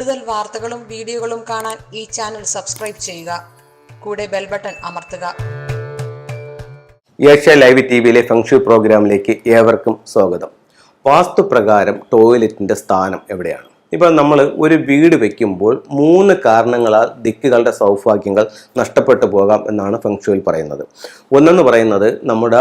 കൂടുതൽ വാർത്തകളും വീഡിയോകളും കാണാൻ ഈ ചാനൽ സബ്സ്ക്രൈബ് ചെയ്യുക. കൂടെ ബെൽ ബട്ടൺ അമർത്തുക. ഏഷ്യ ലൈവ് ടി വിയിലെ ഫംഗ്ഷൻ പ്രോഗ്രാമിലേക്ക് ഏവർക്കും സ്വാഗതം. വാസ്തു പ്രകാരം ടോയ്ലറ്റിന്റെ സ്ഥാനം എവിടെയാണ്? ഇപ്പം നമ്മൾ ഒരു വീട് വെക്കുമ്പോൾ മൂന്ന് കാരണങ്ങളാൽ ദിക്കുകളുടെ സൗഭാഗ്യങ്ങൾ നഷ്ടപ്പെട്ടു പോകാം എന്നാണ് ഫെങ്ഷുവിൽ പറയുന്നത്. ഒന്നെന്ന് പറയുന്നത് നമ്മുടെ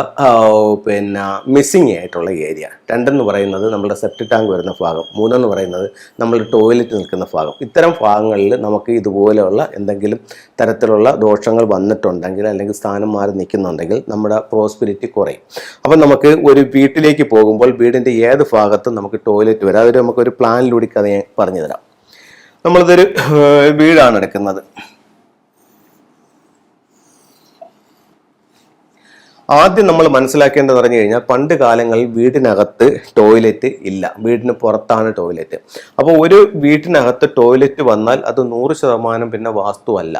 പിന്നെ മിസ്സിങ് ആയിട്ടുള്ള ഏരിയ. രണ്ടെന്ന് പറയുന്നത് നമ്മുടെ സെപ്റ്റ് ടാങ്ക് വരുന്ന ഭാഗം. മൂന്നെന്ന് പറയുന്നത് നമ്മൾ ടോയ്ലറ്റ് നിൽക്കുന്ന ഭാഗം. ഇത്തരം ഭാഗങ്ങളിൽ നമുക്ക് ഇതുപോലെയുള്ള എന്തെങ്കിലും തരത്തിലുള്ള ദോഷങ്ങൾ വന്നിട്ടുണ്ടെങ്കിൽ അല്ലെങ്കിൽ സ്ഥാനം മാറി നിൽക്കുന്നുണ്ടെങ്കിൽ നമ്മുടെ പ്രോസ്പിരിറ്റി കുറയും. അപ്പം നമുക്ക് ഒരു വീട്ടിലേക്ക് പോകുമ്പോൾ വീടിന്റെ ഏത് ഭാഗത്തും നമുക്ക് ടോയ്ലറ്റ് വരാം. അതൊരു നമുക്കൊരു പ്ലാനിലൂടെ കഥ പറഞ്ഞു തരാം നമ്മളിതൊരു വീടാണ് എടുക്കുന്നത്. ആദ്യം നമ്മൾ മനസ്സിലാക്കേണ്ടത് പറഞ്ഞു കഴിഞ്ഞാൽ പണ്ട് കാലങ്ങളിൽ വീടിനകത്ത് ടോയ്ലറ്റ് ഇല്ല. വീടിന് പുറത്താണ് ടോയ്ലറ്റ്. അപ്പോൾ ഒരു വീട്ടിനകത്ത് ടോയ്ലറ്റ് വന്നാൽ അത് നൂറ് ശതമാനം പിന്നെ വാസ്തുവല്ല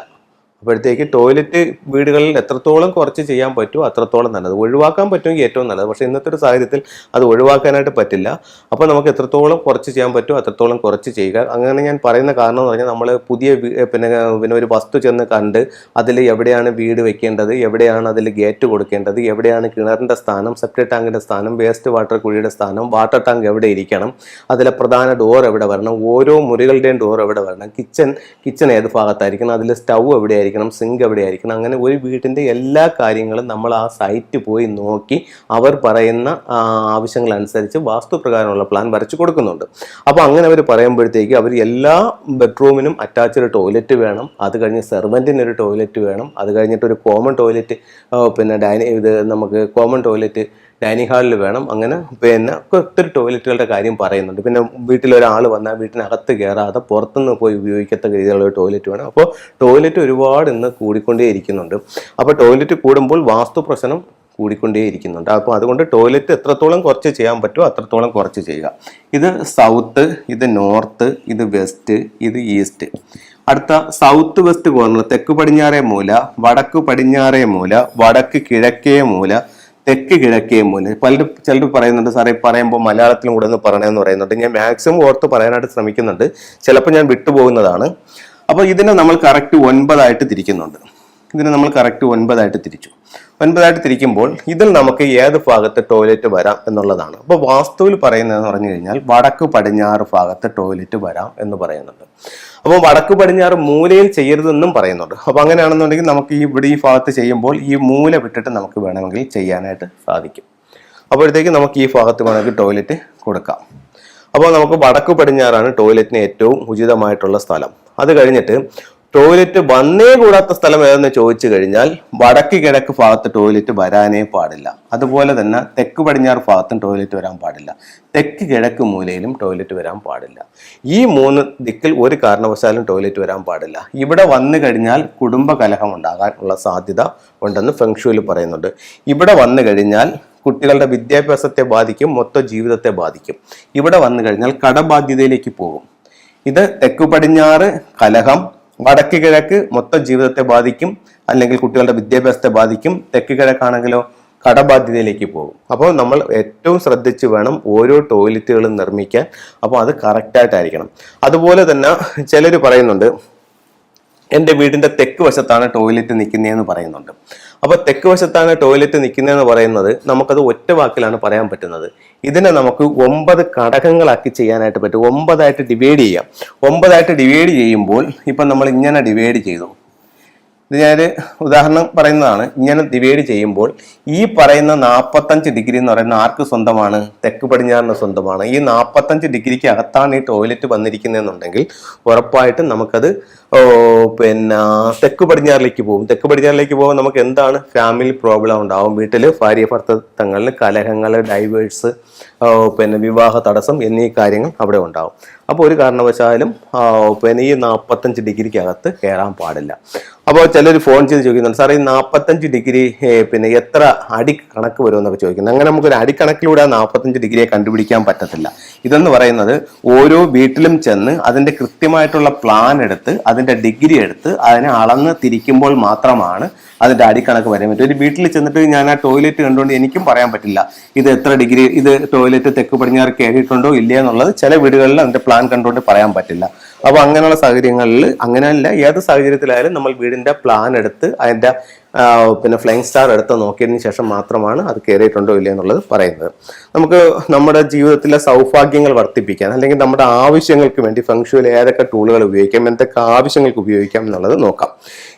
അപ്പോഴത്തേക്ക് ടോയ്ലറ്റ് വീടുകളിൽ എത്രത്തോളം കുറച്ച് ചെയ്യാൻ പറ്റുമോ അത്രത്തോളം നല്ലത്. ഒഴിവാക്കാൻ പറ്റുമെങ്കിൽ ഏറ്റവും നല്ലത്. പക്ഷേ ഇന്നത്തെ ഒരു സാഹചര്യത്തിൽ അത് ഒഴിവാക്കാനായിട്ട് പറ്റില്ല. അപ്പോൾ നമുക്ക് എത്രത്തോളം കുറച്ച് ചെയ്യാൻ പറ്റുമോ അത്രത്തോളം കുറച്ച് ചെയ്യുക. അങ്ങനെ ഞാൻ പറയുന്ന കാരണം എന്ന് പറഞ്ഞാൽ നമ്മൾ പുതിയ പിന്നെ പിന്നെ ഒരു വസ്തു ചെന്ന് കണ്ട് അതിൽ എവിടെയാണ് വീട് വെക്കേണ്ടത് എവിടെയാണ് അതിൽ ഗേറ്റ് കൊടുക്കേണ്ടത് എവിടെയാണ് കിണറിന്റെ സ്ഥാനം സെപ്റ്റി ടാങ്കിന്റെ സ്ഥാനം വേസ്റ്റ് വാട്ടർ കുഴിയുടെ സ്ഥാനം വാട്ടർ ടാങ്ക് എവിടെ ഇരിക്കണം അതിലെ പ്രധാന ഡോർ എവിടെ വരണം ഓരോ മുറികളുടെയും ഡോർ എവിടെ വരണം കിച്ചൺ കിച്ചൺ ഏത് ഭാഗത്തായിരിക്കണം അതിൽ സ്റ്റൗ എവിടെയായിരിക്കണം സിങ്ക് എവിടെയായിരിക്കണം അങ്ങനെ ഒരു വീട്ടിന്റെ എല്ലാ കാര്യങ്ങളും നമ്മൾ ആ സൈറ്റ് പോയി നോക്കി അവർ പറയുന്ന ആവശ്യങ്ങളനുസരിച്ച് വാസ്തുപ്രകാരമുള്ള പ്ലാൻ വരച്ച് കൊടുക്കുന്നുണ്ട്. അപ്പോൾ അങ്ങനെ അവർ പറയുമ്പോഴത്തേക്ക് അവർ എല്ലാ ബെഡ്റൂമിനും അറ്റാച്ച്ഡ് ടോയ്ലറ്റ് വേണം അത് കഴിഞ്ഞ് സെർവന്റിന് ഒരു ടോയ്ലറ്റ് വേണം അത് കഴിഞ്ഞിട്ട് ഒരു കോമൺ ടോയ്ലറ്റ് പിന്നെ ഡൈനി ഇത് നമുക്ക് കോമൺ ടോയ്ലറ്റ് ഡൈനിങ് ഹാളിൽ വേണം. അങ്ങനെ പിന്നെ ഒത്തിരി ടോയ്ലറ്റുകളുടെ കാര്യം പറയുന്നുണ്ട്. പിന്നെ വീട്ടിൽ ഒരാൾ വന്നാൽ വീട്ടിനകത്ത് കയറാതെ പുറത്തുനിന്ന് പോയി ഉപയോഗിക്കത്തക്ക രീതിയിലുള്ള ടോയ്ലറ്റ് വേണം. അപ്പോൾ ടോയ്ലറ്റ് ഒരുപാട് ഇന്ന് കൂടിക്കൊണ്ടേ ഇരിക്കുന്നുണ്ട്. അപ്പോൾ ടോയ്ലറ്റ് കൂടുമ്പോൾ വാസ്തു പ്രശ്നം കൂടിക്കൊണ്ടേ ഇരിക്കുന്നുണ്ട്. അപ്പോൾ അതുകൊണ്ട് ടോയ്ലറ്റ് എത്രത്തോളം കുറച്ച് ചെയ്യാൻ പറ്റുമോ അത്രത്തോളം കുറച്ച് ചെയ്യുക. ഇത് സൗത്ത് ഇത് നോർത്ത് ഇത് വെസ്റ്റ് ഇത് ഈസ്റ്റ്. അടുത്ത സൗത്ത് വെസ്റ്റ് കോർണർ തെക്ക് പടിഞ്ഞാറേ മൂല വടക്ക് പടിഞ്ഞാറേ മൂല വടക്ക് കിഴക്കേ മൂല തെക്ക് കിഴക്കേ മൂല. പലരും ചിലർ പറയുന്നുണ്ട് സാറേ പറയുമ്പോൾ മലയാളത്തിലും കൂടെ ഒന്ന് പറയണമെന്ന് പറയുന്നുണ്ട്. ഞാൻ മാക്സിമം ഓർത്ത് പറയാനായിട്ട് ശ്രമിക്കുന്നുണ്ട്. ചിലപ്പോൾ ഞാൻ വിട്ടുപോകുന്നതാണ്. അപ്പോൾ ഇതിനെ നമ്മൾ കറക്റ്റ് ഒൻപതായിട്ട് തിരിക്കുന്നുണ്ട്. ഇതിനെ നമ്മൾ കറക്റ്റ് ഒൻപതായിട്ട് തിരിച്ചു. ഒൻപതായിട്ട് തിരിക്കുമ്പോൾ ഇതിൽ നമുക്ക് ഏത് ഭാഗത്ത് ടോയ്ലറ്റ് വരാം എന്നുള്ളതാണ്. അപ്പോൾ വാസ്തുവിൽ പറയുന്നതെന്ന് പറഞ്ഞു കഴിഞ്ഞാൽ വടക്ക് പടിഞ്ഞാറ് ഭാഗത്ത് ടോയ്ലറ്റ് വരാം എന്ന് പറയുന്നുണ്ട്. അപ്പോൾ വടക്ക് പടിഞ്ഞാറ് മൂലയിൽ ചെയ്യരുതെന്നും പറയുന്നുണ്ട്. അപ്പോൾ അങ്ങനെയാണെന്നുണ്ടെങ്കിൽ നമുക്ക് ഈ ഇവിടെ ഈ ഭാഗത്ത് ചെയ്യുമ്പോൾ ഈ മൂല വിട്ടിട്ട് നമുക്ക് വേണമെങ്കിൽ ചെയ്യാനായിട്ട് സാധിക്കും. അപ്പോഴത്തേക്ക് നമുക്ക് ഈ ഭാഗത്ത് വേണമെങ്കിൽ ടോയ്ലറ്റ് കൊടുക്കാം. അപ്പോൾ നമുക്ക് വടക്ക് പടിഞ്ഞാറാണ് ടോയ്ലറ്റിന് ഏറ്റവും ഉചിതമായിട്ടുള്ള സ്ഥലം. അത് കഴിഞ്ഞിട്ട് ടോയ്ലറ്റ് വന്നേ കൂടാത്ത സ്ഥലം ഏതെന്ന് ചോദിച്ചു കഴിഞ്ഞാൽ വടക്ക് കിഴക്ക് ഭാഗത്ത് ടോയ്ലറ്റ് വരാനേ പാടില്ല. അതുപോലെ തന്നെ തെക്ക് പടിഞ്ഞാറ് ഭാഗത്തും ടോയ്ലറ്റ് വരാൻ പാടില്ല. തെക്ക് കിഴക്ക് മൂലയിലും ടോയ്ലറ്റ് വരാൻ പാടില്ല. ഈ മൂന്ന് ദിക്കിൽ ഒരു കാരണവശാലും ടോയ്ലറ്റ് വരാൻ പാടില്ല. ഇവിടെ വന്നു കഴിഞ്ഞാൽ കുടുംബ കലഹം ഉണ്ടാകാനുള്ള സാധ്യത ഉണ്ടെന്ന് ഫെങ്ഷുവിൽ പറയുന്നുണ്ട്. ഇവിടെ വന്നു കഴിഞ്ഞാൽ കുട്ടികളുടെ വിദ്യാഭ്യാസത്തെ ബാധിക്കും മൊത്ത ജീവിതത്തെ ബാധിക്കും. ഇവിടെ വന്നു കഴിഞ്ഞാൽ കടബാധ്യതയിലേക്ക് പോകും. ഇത് തെക്കു പടിഞ്ഞാറ് കലഹം വടക്ക് കിഴക്ക് മൊത്തം ജീവിതത്തെ ബാധിക്കും അല്ലെങ്കിൽ കുട്ടികളുടെ വിദ്യാഭ്യാസത്തെ ബാധിക്കും തെക്ക് കിഴക്കാണെങ്കിലോ കടബാധ്യതയിലേക്ക് പോകും. അപ്പോൾ നമ്മൾ ഏറ്റവും ശ്രദ്ധിച്ച് വേണം ഓരോ ടോയ്ലറ്റുകളും നിർമ്മിക്കാൻ. അപ്പോൾ അത് കറക്റ്റായിട്ടായിരിക്കണം. അതുപോലെ തന്നെ ചിലർ പറയുന്നുണ്ട് എന്റെ വീടിന്റെ തെക്ക് വശത്താണ് ടോയ്ലറ്റ് നിൽക്കുന്നതെന്ന് പറയുന്നുണ്ട്. അപ്പോൾ തെക്ക് വശത്താണ് ടോയ്ലറ്റ് നിൽക്കുന്നതെന്ന് പറയുന്നത്. നമുക്കത് ഒറ്റ വാക്കിലാണ് പറയാൻ പറ്റുന്നത്. ഇതിനെ നമുക്ക് ഒമ്പത് ഘടകങ്ങളാക്കി ചെയ്യാനായിട്ട് പറ്റും. ഒമ്പതായിട്ട് ഡിവൈഡ് ചെയ്യാം. ഒമ്പതായിട്ട് ഡിവൈഡ് ചെയ്യുമ്പോൾ ഇപ്പം നമ്മൾ ഇങ്ങനെ ഡിവൈഡ് ചെയ്തു. ഇത് ഞാനൊരു ഉദാഹരണം പറയുന്നതാണ്. ഇങ്ങനെ ഡിവൈഡ് ചെയ്യുമ്പോൾ ഈ പറയുന്ന നാൽപ്പത്തഞ്ച് ഡിഗ്രി എന്ന് പറയുന്ന ആർക്ക് സ്വന്തമാണ്? തെക്ക് പടിഞ്ഞാറിന് സ്വന്തമാണ്. ഈ നാൽപ്പത്തഞ്ച് ഡിഗ്രിക്ക് അകത്താണ് ഈ ടോയ്ലറ്റ് വന്നിരിക്കുന്നതെന്നുണ്ടെങ്കിൽ ഉറപ്പായിട്ടും നമുക്കത് പിന്നെ തെക്ക് പടിഞ്ഞാറിലേക്ക് പോകും. തെക്ക് പടിഞ്ഞാറിലേക്ക് പോകുമ്പോൾ നമുക്ക് എന്താണ്? ഫാമിലി പ്രോബ്ലം ഉണ്ടാവും. വീട്ടിൽ ഭാര്യ ഭർത്തങ്ങളിൽ കലഹങ്ങൾ ഡൈവേഴ്സ് പിന്നെ വിവാഹ തടസ്സം എന്നീ കാര്യങ്ങൾ അവിടെ ഉണ്ടാവും. അപ്പോൾ ഒരു കാരണവശാലും പിന്നെ ഈ നാൽപ്പത്തഞ്ച് ഡിഗ്രിക്കകത്ത് കയറാൻ പാടില്ല. അപ്പോൾ ചിലർ ഫോൺ ചെയ്ത് ചോദിക്കുന്നുണ്ട് സാറേ ഈ നാൽപ്പത്തഞ്ച് ഡിഗ്രി പിന്നെ എത്ര അടി കണക്ക് വരുമെന്നൊക്കെ ചോദിക്കുന്നത് അങ്ങനെ നമുക്കൊരു അടിക്കണക്കിലൂടെ ആ നാൽപ്പത്തഞ്ച് ഡിഗ്രിയെ കണ്ടുപിടിക്കാൻ പറ്റത്തില്ല. ഇതെന്ന് പറയുന്നത് ഓരോ വീട്ടിലും ചെന്ന് അതിന്റെ കൃത്യമായിട്ടുള്ള പ്ലാൻ എടുത്ത് അതിന്റെ ഡിഗ്രി എടുത്ത് അതിനെ അളന്ന് തിരിക്കുമ്പോൾ മാത്രമാണ് അതിന്റെ അടിക്കണക്ക് വരാൻ പറ്റും ഒരു വീട്ടിൽ ചെന്നിട്ട് ഞാൻ ആ ടോയ്ലറ്റ് കണ്ടുകൊണ്ട് എനിക്കും പറയാൻ പറ്റില്ല ഇത് എത്ര ഡിഗ്രി ഇത് ടോയ്ലറ്റ് തെക്ക് പടിഞ്ഞാറ് കയറിയിട്ടുണ്ടോ ഇല്ല എന്നുള്ളത്? ചില വീടുകളിൽ അതിന്റെ പ്ലാൻ കണ്ടുകൊണ്ട് പറയാൻ പറ്റില്ല. അപ്പോൾ അങ്ങനെയുള്ള സാഹചര്യങ്ങളിൽ അങ്ങനെയല്ല ഏത് സാഹചര്യത്തിലായാലും നമ്മൾ വീടിന്റെ പ്ലാൻ എടുത്ത് അതിന്റെ പിന്നെ ഫ്ലൈങ് സ്റ്റാർ എടുത്ത് നോക്കിയതിന് ശേഷം മാത്രമാണ് അത് കയറിയിട്ടുണ്ടോ ഇല്ല എന്നുള്ളത് പറയുന്നത്. നമുക്ക് നമ്മുടെ ജീവിതത്തിലെ സൗഭാഗ്യങ്ങൾ വർദ്ധിപ്പിക്കാൻ അല്ലെങ്കിൽ നമ്മുടെ ആവശ്യങ്ങൾക്ക് വേണ്ടി ഫംഗ്ഷനിൽ ഏതൊക്കെ ടൂളുകൾ ഉപയോഗിക്കാം എന്തൊക്കെ ആവശ്യങ്ങൾക്ക് ഉപയോഗിക്കാം എന്നുള്ളത് നോക്കാം.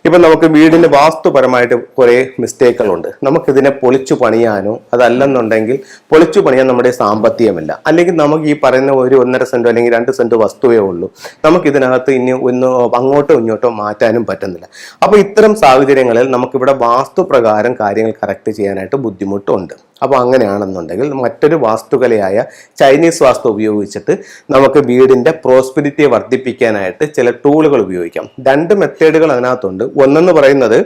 ഇപ്പം നമുക്ക് വീടിന്റെ വാസ്തുപരമായിട്ട് കുറേ മിസ്റ്റേക്കുകളുണ്ട് നമുക്കിതിനെ പൊളിച്ചു പണിയാനോ അതല്ലെന്നുണ്ടെങ്കിൽ പൊളിച്ചു പണിയാൻ നമ്മുടെ സാമ്പത്തികമില്ല. അല്ലെങ്കിൽ നമുക്ക് ഈ പറയുന്ന ഒരു ഒന്നര സെന്റോ അല്ലെങ്കിൽ രണ്ട് സെന്റ് വസ്തുവേ ഉള്ളൂ. നമുക്കിതിനകത്ത് ഇനി ഒന്ന് അങ്ങോട്ടോ ഇങ്ങോട്ടോ മാറ്റാനും പറ്റുന്നില്ല. അപ്പോൾ ഇത്തരം സാഹചര്യങ്ങളിൽ നമുക്കിവിടെ വാസ്തുപ്രകാരം കാര്യങ്ങൾ കറക്റ്റ് ചെയ്യാനായിട്ട് ബുദ്ധിമുട്ടുണ്ട്. അപ്പോൾ അങ്ങനെയാണെന്നുണ്ടെങ്കിൽ മറ്റൊരു വാസ്തുകലയായ ചൈനീസ് വാസ്തു ഉപയോഗിച്ചിട്ട് നമുക്ക് വീടിന്റെ പ്രോസ്പിരിറ്റിയെ വർദ്ധിപ്പിക്കാനായിട്ട് ചില ടൂളുകൾ ഉപയോഗിക്കാം. രണ്ട് മെത്തേഡുകൾ അതിനകത്തുണ്ട്. ഒന്നെന്ന് പറയുന്നത്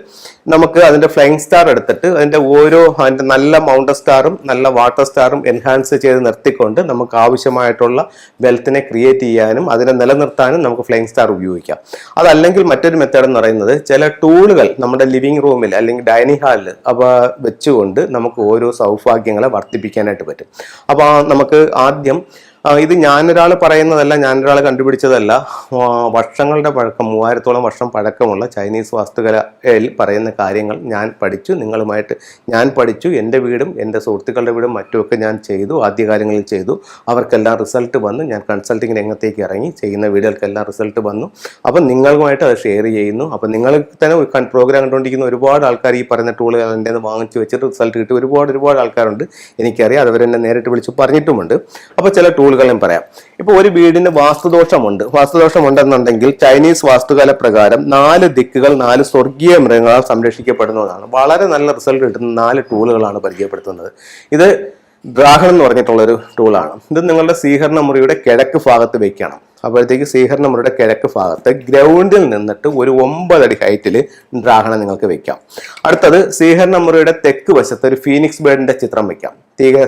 നമുക്ക് അതിന്റെ ഫ്ലൈങ് സ്റ്റാർ എടുത്തിട്ട് അതിന്റെ ഓരോ അതിന്റെ നല്ല മൗണ്ട സ്റ്റാറും നല്ല വാട്ടർ സ്റ്റാറും എൻഹാൻസ് ചെയ്ത് നിർത്തിക്കൊണ്ട് നമുക്ക് ആവശ്യമായിട്ടുള്ള വെൽത്തിനെ ക്രിയേറ്റ് ചെയ്യാനും അതിനെ നിലനിർത്താനും നമുക്ക് ഫ്ലൈങ് സ്റ്റാർ ഉപയോഗിക്കാം. അതല്ലെങ്കിൽ മറ്റൊരു മെത്തേഡ് എന്ന് പറയുന്നത് ചില ടൂളുകൾ നമ്മുടെ ലിവിംഗ് റൂമിൽ അല്ലെങ്കിൽ ഡൈനിങ് ഹാളിൽ അവ വെച്ചുകൊണ്ട് നമുക്ക് ഓരോ സൗഭാഗ്യങ്ങളെ വർദ്ധിപ്പിക്കാനായിട്ട് പറ്റും. അപ്പോൾ നമുക്ക് ആദ്യം ഇത് ഞാനൊരാൾ പറയുന്നതല്ല ഞാനൊരാൾ കണ്ടുപിടിച്ചതല്ല. വർഷങ്ങളുടെ പഴക്കം മൂവായിരത്തോളം വർഷം പഴക്കമുള്ള ചൈനീസ് വാസ്തുകലയിൽ പറയുന്ന കാര്യങ്ങൾ ഞാൻ പഠിച്ചു. നിങ്ങളുമായിട്ട് ഞാൻ പഠിച്ചു. എന്റെ വീടും എന്റെ സുഹൃത്തുക്കളുടെ വീടും മറ്റുമൊക്കെ ഞാൻ ചെയ്തു ആദ്യകാലങ്ങളിൽ ചെയ്തു. അവർക്കെല്ലാം റിസൾട്ട് വന്നു. ഞാൻ കൺസൾട്ടിങ് രംഗത്തേക്ക് ഇറങ്ങി ചെയ്യുന്ന വീടുകൾക്കെല്ലാം റിസൾട്ട് വന്നു. അപ്പം നിങ്ങളുമായിട്ട് അത് ഷെയർ ചെയ്യുന്നു. അപ്പം നിങ്ങൾ തന്നെ പ്രോഗ്രാം കണ്ടുകൊണ്ടിരിക്കുന്ന ഒരുപാട് ആൾക്കാർ ഈ പറയുന്ന ടൂളുകൾ എന്റെ വാങ്ങിച്ചു വെച്ചിട്ട് റിസൾട്ട് കിട്ടി ഒരുപാട് ഒരുപാട് ആൾക്കാരുണ്ട്. എനിക്കറിയാം. അതവരെന്നെ നേരിട്ട് വിളിച്ച് പറഞ്ഞിട്ടുമുണ്ട്. അപ്പോൾ ചില ടൂളുകൾ ഞാൻ പറയാം. ഇപ്പോൾ ഒരു വീടിന് വാസ്തുദോഷമുണ്ട്. വാസ്തുദോഷമുണ്ടെന്നുണ്ടെങ്കിൽ ചൈനീസ് വാസ്തുകല പ്രകാരം നാല് ദിക്കുകൾ നാല് സ്വർഗീയ മൃഗങ്ങളാൽ സംരക്ഷിക്കപ്പെടുന്നതാണ്. വളരെ നല്ല റിസൾട്ട് കിട്ടുന്ന നാല് ടൂളുകളാണ് പരിചയപ്പെടുത്തുന്നത്. ഇത് ദ്രാഹണം എന്ന് പറഞ്ഞിട്ടുള്ള ഒരു ടൂളാണ്. ഇത് നിങ്ങളുടെ സ്വീകരണ മുറിയുടെ കിഴക്ക് ഭാഗത്ത് വെക്കണം. അപ്പോഴത്തേക്ക് സ്വീകരണ മുറിയുടെ കിഴക്ക് ഭാഗത്ത് ഗ്രൗണ്ടിൽ നിന്നിട്ട് ഒരു ഒമ്പതടി ഹൈറ്റിൽ ഡ്രാഹണ നിങ്ങൾക്ക് വെക്കാം. അടുത്തത് സ്വീകരണ മുറിയുടെ തെക്ക് വശത്ത് ഒരു ഫീനിക്സ് ബേർഡിന്റെ ചിത്രം വെക്കാം.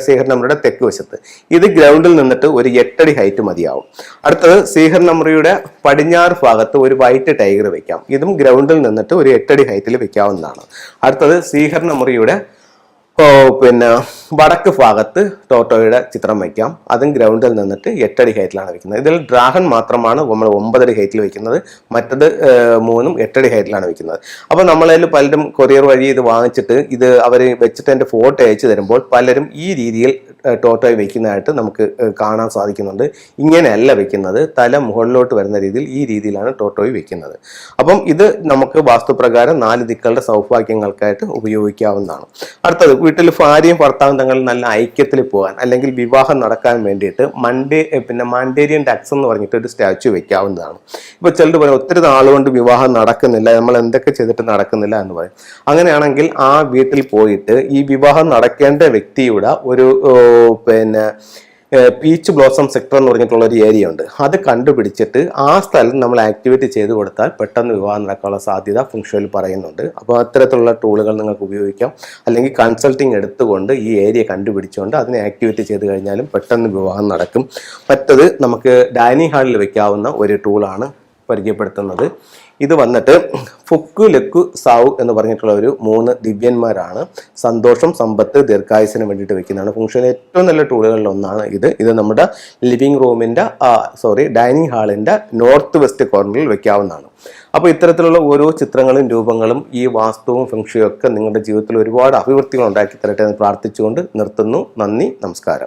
സ്വീകരണ മുറിയുടെ തെക്ക് വശത്ത്. ഇത് ഗ്രൗണ്ടിൽ നിന്നിട്ട് ഒരു എട്ടടി ഹൈറ്റ് മതിയാവും. അടുത്തത് സ്വീകരണ മുറിയുടെ പടിഞ്ഞാറ് ഭാഗത്ത് ഒരു വൈറ്റ് ടൈഗർ വെക്കാം. ഇതും ഗ്രൗണ്ടിൽ നിന്നിട്ട് ഒരു എട്ടടി ഹൈറ്റിൽ വെക്കാവുന്നതാണ്. അടുത്തത് സ്വീകരണ മുറിയുടെ ഓ, പിന്നെ വടക്ക് ഭാഗത്ത് ടോട്ടോയുടെ ചിത്രം വയ്ക്കാം. അതും ഗ്രൗണ്ടിൽ നിന്നിട്ട് എട്ടടി ഹൈറ്റിലാണ് വയ്ക്കുന്നത്. ഇതിൽ ഡ്രാഗൺ മാത്രമാണ് നമ്മൾ ഒമ്പതടി ഹൈറ്റിൽ വയ്ക്കുന്നത്. മറ്റത് മൂന്നും എട്ടടി ഹൈറ്റിലാണ് വയ്ക്കുന്നത്. അപ്പോൾ നമ്മളതിൽ പലരും കൊറിയർ വഴി ഇത് വാങ്ങിച്ചിട്ട് ഇത് അവർ വെച്ചിട്ട് എന്റെ ഫോട്ടോ അയച്ചു തരുമ്പോൾ പലരും ഈ രീതിയിൽ ടോട്ടോയെ വെക്കുന്നതായിട്ട് നമുക്ക് കാണാൻ സാധിക്കുന്നുണ്ട്. ഇങ്ങനെയല്ല വെക്കുന്നത്. തല മുകളിലോട്ട് വരുന്ന രീതിയിൽ ഈ രീതിയിലാണ് ടോട്ടോയി വെക്കുന്നത്. അപ്പം ഇത് നമുക്ക് വാസ്തുപ്രകാരം നാല് ദിക്കളുടെ സൗഭാഗ്യങ്ങൾക്കായിട്ട് ഉപയോഗിക്കാവുന്നതാണ്. അടുത്തത് വീട്ടിൽ ഭാര്യയും ഭർത്താവും തങ്ങൾ നല്ല ഐക്യത്തിൽ പോകാൻ അല്ലെങ്കിൽ വിവാഹം നടക്കാൻ വേണ്ടിയിട്ട് മണ്ടേ പിന്നെ മാൻഡേരിയൻ ഡക്സ് എന്ന് പറഞ്ഞിട്ട് ഒരു സ്റ്റാച്ചു വെക്കാവുന്നതാണ്. ഇപ്പോൾ ചിലർ പറയും ഒത്തിരി നാളുകൊണ്ട് വിവാഹം നടക്കുന്നില്ല നമ്മൾ എന്തൊക്കെ ചെയ്തിട്ട് നടക്കുന്നില്ല എന്ന് പറയും. അങ്ങനെയാണെങ്കിൽ ആ വീട്ടിൽ പോയിട്ട് ഈ വിവാഹം നടക്കേണ്ട വ്യക്തിയുടെ ഒരു പിന്നെ പീച്ച് ബ്ലോസം സെക്ടർ എന്ന് പറഞ്ഞിട്ടുള്ള ഒരു ഏരിയ ഉണ്ട്. അത് കണ്ടുപിടിച്ചിട്ട് ആ സ്ഥലം നമ്മൾ ആക്ടിവേറ്റ് ചെയ്ത് കൊടുത്താൽ പെട്ടെന്ന് വിവാഹം നടക്കാനുള്ള സാധ്യത ഫുങ്ഷനിൽ പറയുന്നുണ്ട്. അപ്പോൾ അത്തരത്തിലുള്ള ടൂളുകൾ നിങ്ങൾക്ക് ഉപയോഗിക്കാം. അല്ലെങ്കിൽ കൺസൾട്ടിങ് എടുത്തുകൊണ്ട് ഈ ഏരിയ കണ്ടുപിടിച്ചുകൊണ്ട് അതിനെ ആക്ടിവേറ്റ് ചെയ്ത് കഴിഞ്ഞാലും പെട്ടെന്ന് വിവാഹം നടക്കും. മറ്റത് നമുക്ക് ഡൈനിങ് ഹാളിൽ വെക്കാവുന്ന ഒരു ടൂളാണ് പരിചയപ്പെടുത്തുന്നത്. ഇത് വന്നിട്ട് ഫുക്കു ലക്കു സാവു എന്ന് പറഞ്ഞിട്ടുള്ള ഒരു മൂന്ന് ദിവ്യന്മാരാണ്. സന്തോഷം സമ്പത്ത് ദീർഘായുസിന് വേണ്ടിയിട്ട് വെക്കുന്നതാണ്. ഫംഗ്ഷനിലെ ഏറ്റവും നല്ല ടൂളുകളിൽ ഒന്നാണ് ഇത്. ഇത് നമ്മുടെ ലിവിംഗ് റൂമിന്റെ സോറി ഡൈനിങ് ഹാളിന്റെ നോർത്ത് വെസ്റ്റ് കോർണറിൽ വെക്കാവുന്നതാണ്. അപ്പോൾ ഇത്തരത്തിലുള്ള ഓരോ ചിത്രങ്ങളും രൂപങ്ങളും ഈ വാസ്തുവും ഫംഗ്ഷനും ഒക്കെ നിങ്ങളുടെ ജീവിതത്തിൽ ഒരുപാട് അഭിവൃദ്ധികൾ ഉണ്ടാക്കി തരട്ടെ എന്ന് പ്രാർത്ഥിച്ചുകൊണ്ട് നിർത്തുന്നു. നന്ദി നമസ്കാരം.